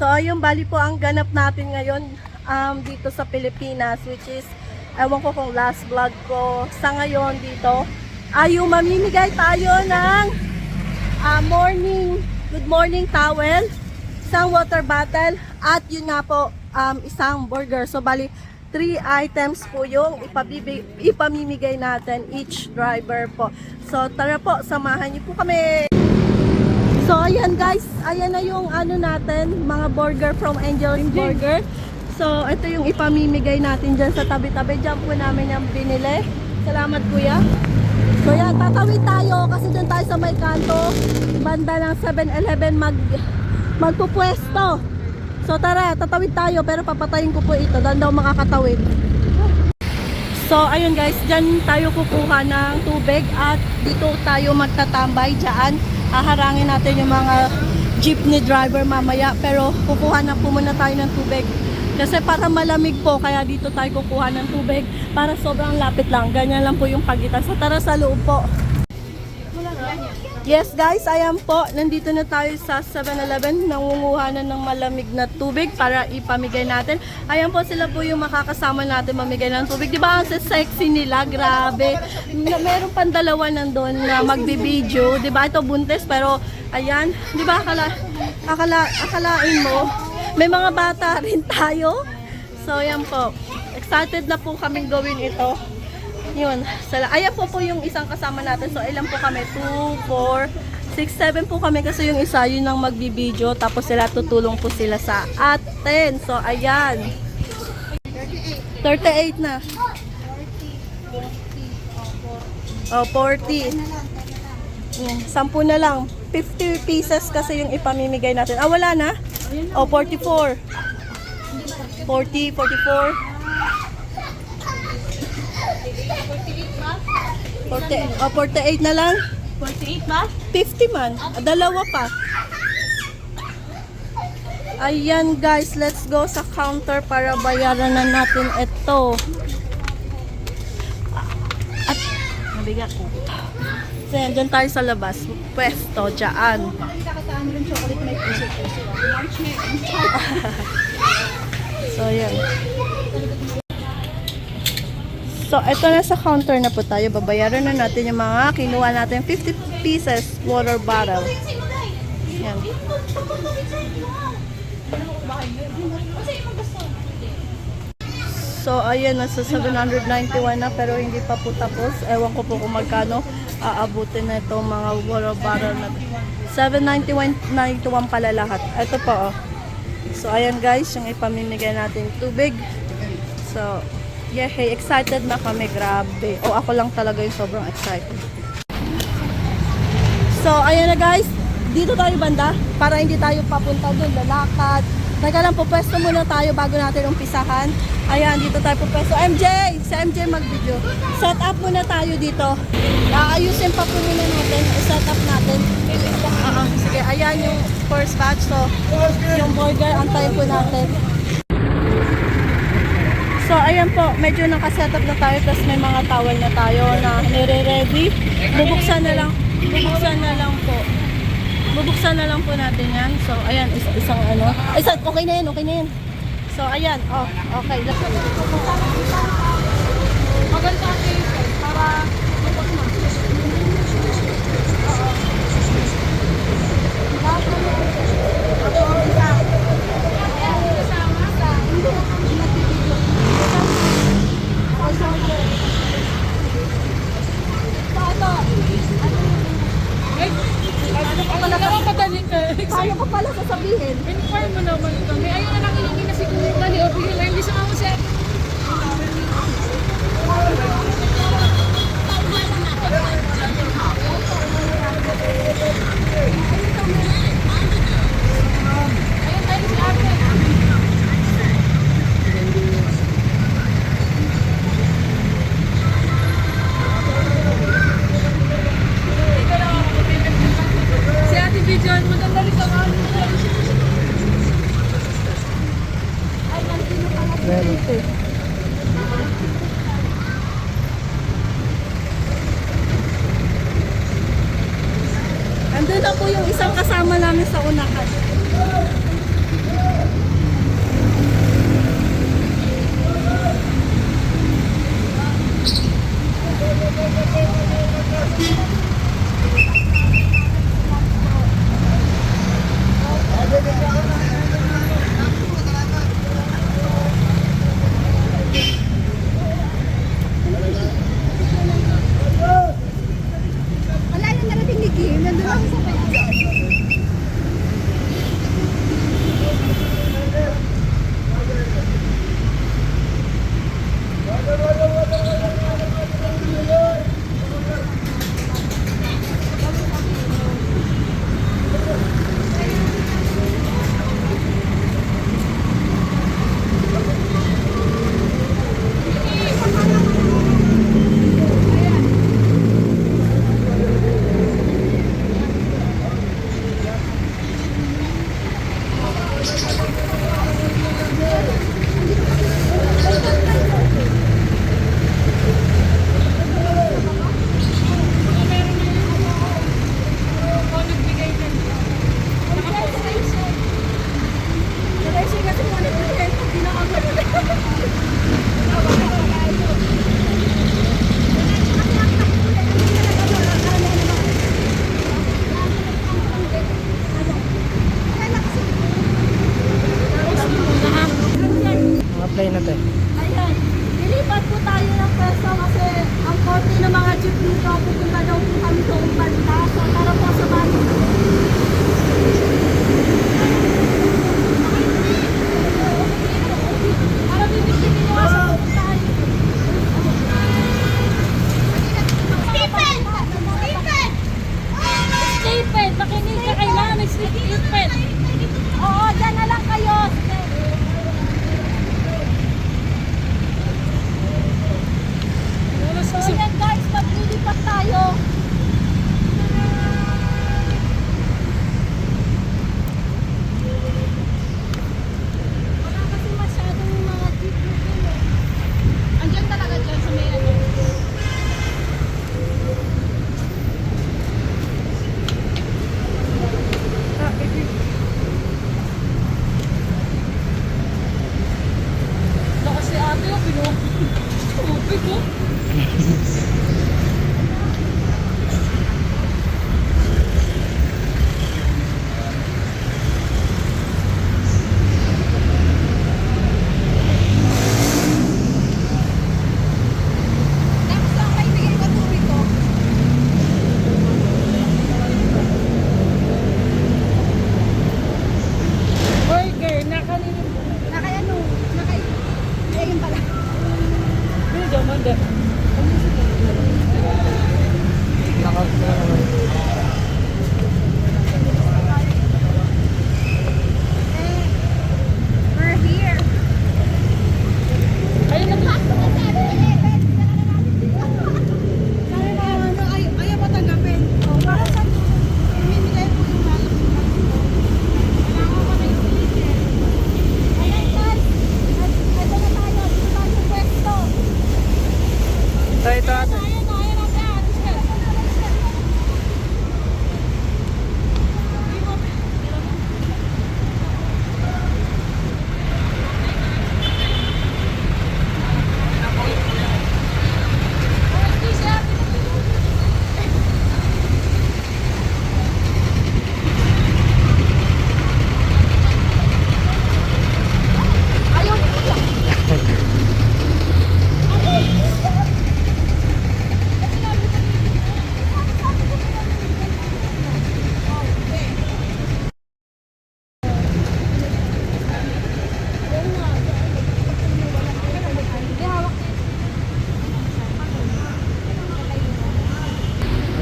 So, ayun, bali po ang ganap natin ngayon um, dito sa Pilipinas, which is, ewan ko kung last vlog ko sa ngayon dito, ay yung mamimigay tayo ng ah, morning, good morning towel, isang water bottle, at yun nga po, um, isang burger. So, bali, three items po yung ipabibi, ipamimigay natin each driver po. So, tara po, samahan niyo po kami. So, ayan guys, ayan na yung ano natin, mga burger from Angel's Burger. So, ito yung ipamimigay natin dyan sa tabi-tabi. Diyan po namin yung binili. Salamat kuya. So, yan, tatawid tayo kasi dyan tayo sa may kanto. Banda ng 7-Eleven mag, magpupwesto. So, tara, tatawid tayo pero papatayin ko po ito. Doon daw makakatawid. So, ayun guys, dyan tayo kukuha ng tubig at dito tayo magtatambay dyan. Haharangin natin yung mga jeepney driver mamaya. Pero kukuha na po muna tayo ng tubig. Kasi para malamig po, kaya dito tayo kukuha ng tubig. Para sobrang lapit lang. Ganyan lang po yung pagitan. So, tara sa loob po. Yes guys, ayan po. Nandito na tayo sa 7-Eleven. Nangunguha na ng malamig na tubig para ipamigay natin. Ayan po sila po yung makakasama natin mamigay ng tubig. Di ba ang sexy nila? Grabe. Meron pang dalawa nandun na magbibideo. Di ba? Ito buntis pero ayan. Di ba? Akala, akala, akalain mo. May mga bata rin tayo. So ayan po. Excited na po kaming gawin ito. Yun. Sala. Ayan po po yung isang kasama natin. So, ilan po kami? 2, 4, 6, 7 po kami kasi yung isa yun ang magbibideo. Tapos sila tutulong po sila sa atin. So, ayan. 38 na. Oh, 40. Yan. 10 na lang. 50 pieces kasi yung ipamimigay natin. Ah, wala na? Oh, 44. 40, 44. 40, oh, 48 na lang. 48 ba? 50 man. Ah, Dalawa pa. Ayan guys, let's go sa counter para bayaran na natin ito. At, nabigat ko. So yan, dyan tayo sa labas. Pwesto, dyan. So, yan. So, ito na sa counter na po tayo. Babayaran na natin yung mga kinuha natin 50 pieces water bottle. Yan. So, ayan, nasa 791 na pero hindi pa po tapos. Ewan ko po kung magkano aabutin na itong mga water bottle na 791 91 pala lahat. Ito po, oh. So, ayan guys, yung ipamimigay natin tubig. So, yeah, hey, excited na kami, grabe. O, ako lang talaga yung sobrang excited. So, ayan na guys, dito tayo banda para hindi tayo papunta doon, lalakad. Teka lang, pupwesto muna tayo bago natin umpisahan. Ayan, dito tayo pupwesto. MJ! Si MJ mag-video. Set up muna tayo dito. Aayusin pa po muna natin. Set up natin. Oo, sige, ayan yung first batch. So, yung burger, antayin po natin. So, ayan po, medyo nakasetup na tayo, tapos may mga towel na tayo na nire-ready. Bubuksan na lang, bubuksan na lang po. Bubuksan na lang po natin yan. So, ayan, is isang ano. Isa, okay na yan, okay na yan. So, ayan, oh, okay. Maganda kayo para ano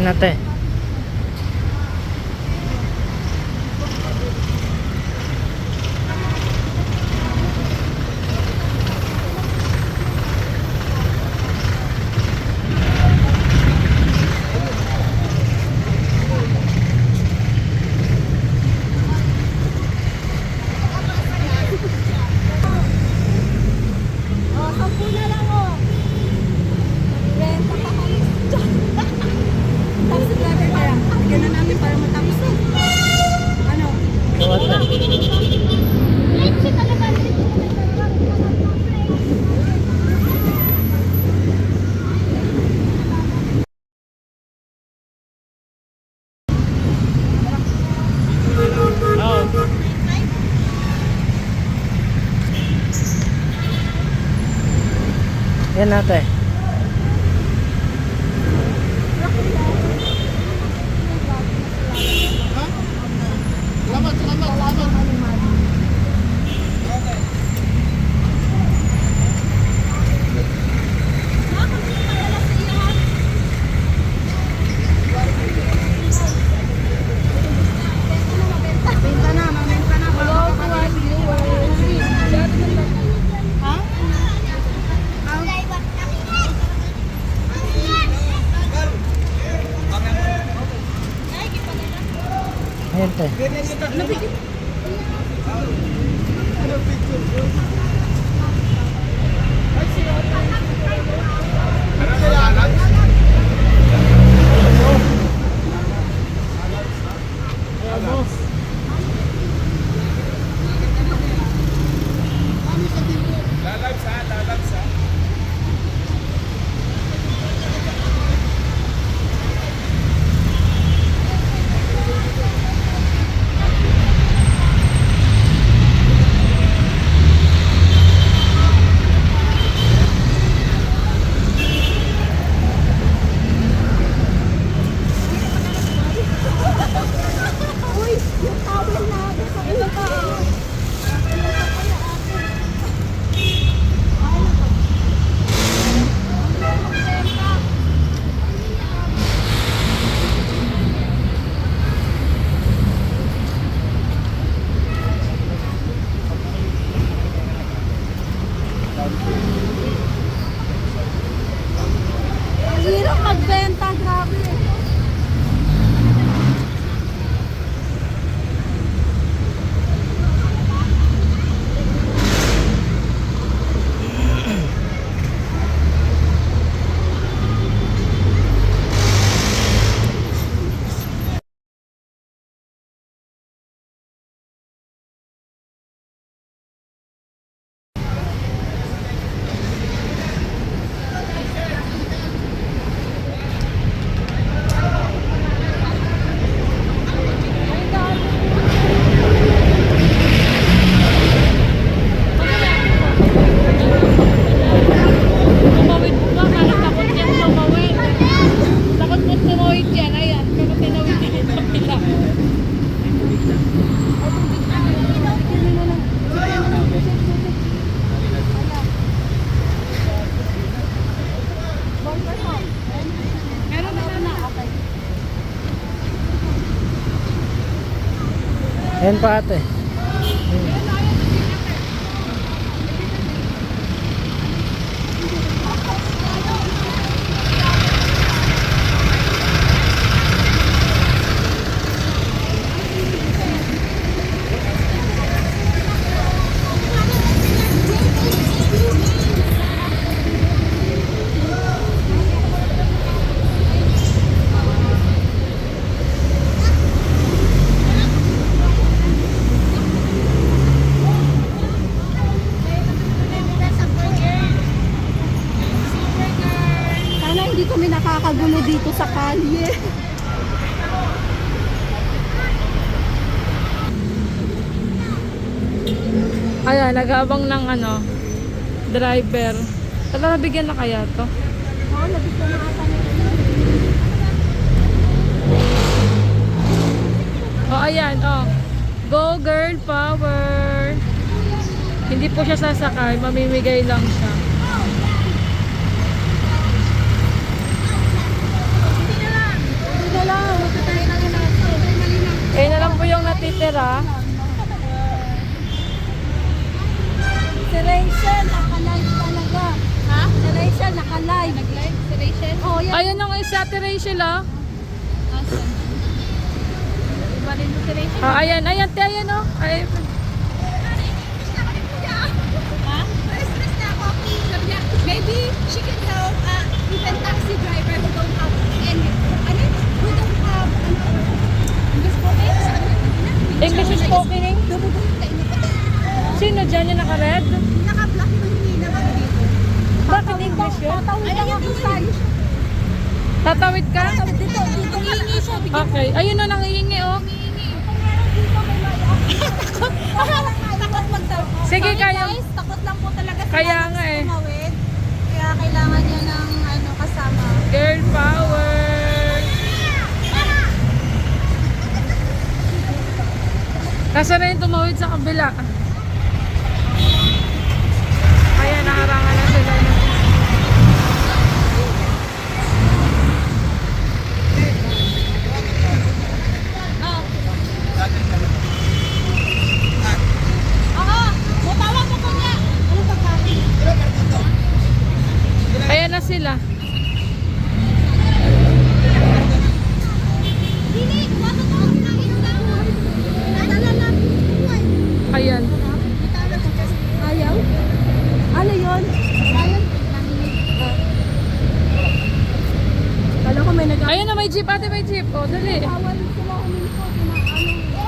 Ayan ate. Oh, sampu na lang oh. Renta ka kami. Tapos driver kaya. Bigyan na namin para matapos na. Ano? Ito ate. Oo. Yan ate. Benta na, mamenta na. Ha? Ayan pa. Sana hindi kami nakakagulo dito sa kalye. Ayan, nag-aabang ng ano, driver. Tala, nabigyan na kaya to? Oo, nabigyan na ata. Oh, ayan, oh. Go girl power. Hindi po siya sasakay, mamimigay lang siya. Eh na lang po yung natitira. Si Rachel, naka-live talaga. Ha? Si Rachel, naka-live. Nag-live? Si Rachel? Oo, yan. Ayun ang isa ate Rachel, ah. Iba rin si Rachel. Ah, ayan, ayan, te, ayan, oh. Ay, stress na ako. Sabi niya, maybe she can help uh, even taxi driver who don't have any, ano, who don't have, ano, English spoken? English speaking. Sino dyan yung naka-red? Naka-black yung hindi naman dito. Bakit English yun? Ay, ayun, ayun. Tatawid ka? Dito, dito, hihingi siya. Okay. Ayun na nangihingi, oh. Takot magtawid. Sige, kaya- guys, takot lang po talaga Kaya nga eh. Kaya kailangan niya ng ano kasama. Girl power. Kasi na yung tumawid sa kabila. Ayan, nakarangan na sila. Oo, mutawa ko ko nga. Ano pagkain? Ayan na sila. Dili, wato ko kinain lang. Nadala lang. Ayan. Ayaw? Ano yun? Kala ko may nag- Ayan na, may jeep. Ate, may jeep. O, dali.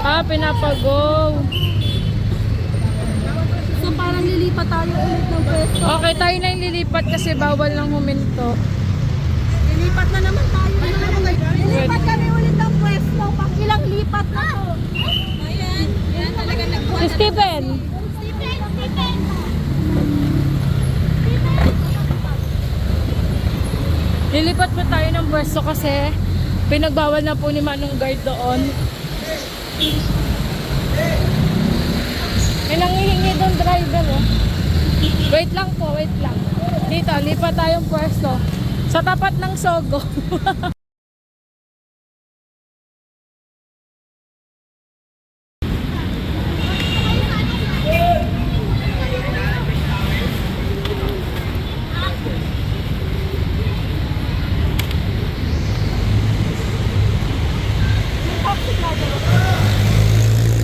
Ah, pinapago. So parang lilipat tayo ulit ng pwesto. Okay, tayo na yung lilipat kasi bawal lang huminto. Lilipat na naman tayo. Lilipat kami ulit ng pwesto. Pang ilang lipat na to. Ayan, talaga. Si Steven. Stephen, Stephen. Lilipat po tayo ng pwesto kasi pinagbawal na po ni Manong Guard doon. May nangihingi doon driver oh. Wait lang po, wait lang. Dito, lipat tayong pwesto. Sa tapat ng Sogo.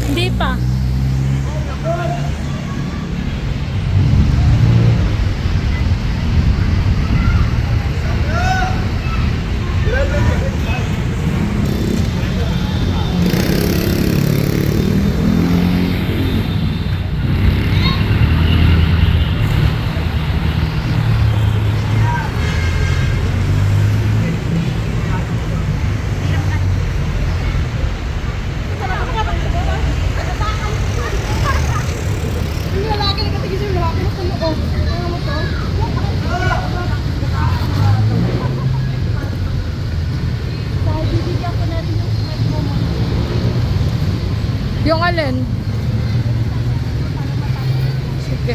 Hindi pa. Yung lalaki na kasi yung lalaki na tulo. Oh, ano mo to? Dahil bibigyan ko na rin yung mic mo muna. Yung alin? Sige.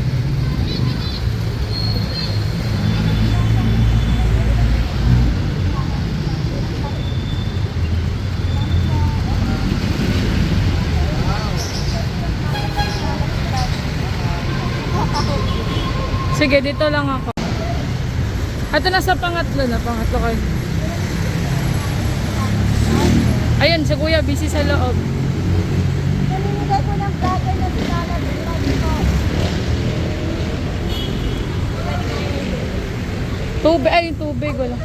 Sige, dito lang ako. Ito na sa pangatlo na, pangatlo kayo. Ayun, si kuya, busy sa loob. Namimigay ko ng vlogger na sinala dito. Tubig, ay, yung tubig, wala.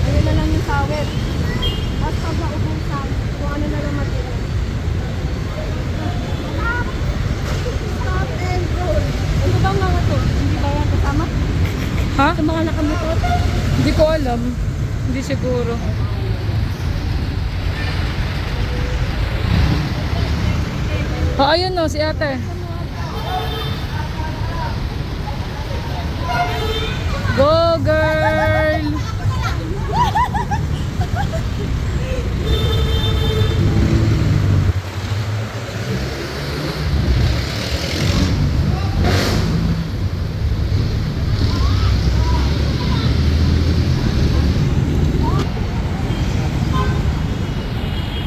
Ayun na lang yung towel. At pag naubusan, kung ano na lang matira. Stop and roll. Ano bang mga to? Hindi ba yan kasama? Ha? Sa mga nakamotor? Hindi ko alam. Hindi siguro. Oh, ayun no, si ate. Go girl!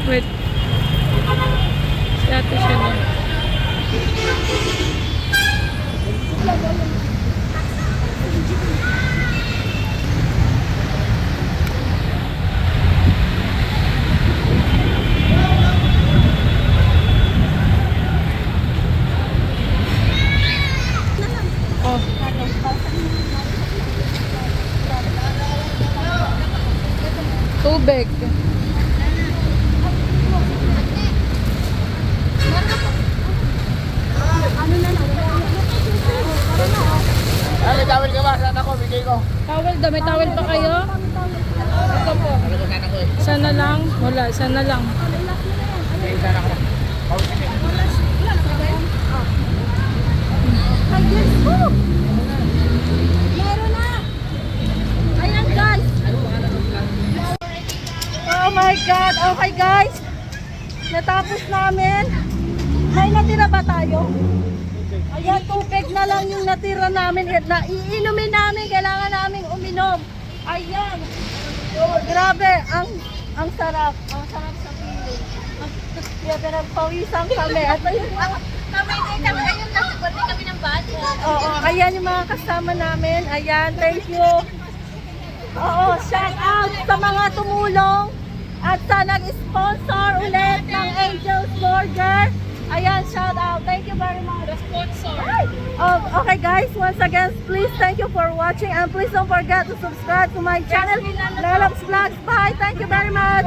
Wait. Si ate siya na. Oh. Tubig. Ay, may tawil ka ba? Saan ako? Bigay ko. Towel daw. May towel pa kayo? Ito po. Sana lang. Wala. Sana lang. Ay, yes po! Meron na! Ayan guys! Oh my God! Okay guys! Natapos namin. May natira ba tayo? Ayan, tubig na lang yung natira namin. Eh, Na, iinumin namin. Kailangan namin uminom. Ayan. Oh, grabe. Ang ang sarap. Ang sarap sa piling. Kaya pinagpawisan kami. At ayun, Kamay din kami, ayun, nasa kami ng bata. Oo, ayan yung mga kasama namin. Ayan, thank you. Oo, shout out sa mga tumulong at sa nag-sponsor ulit ng Angel's Burger. Ayan, shout out. Thank you very much. Sponsor. Ay! Oh, okay guys, once again, please thank you for watching and please don't forget to subscribe to my channel, Lalabs Vlogs. Bye! Thank you very much!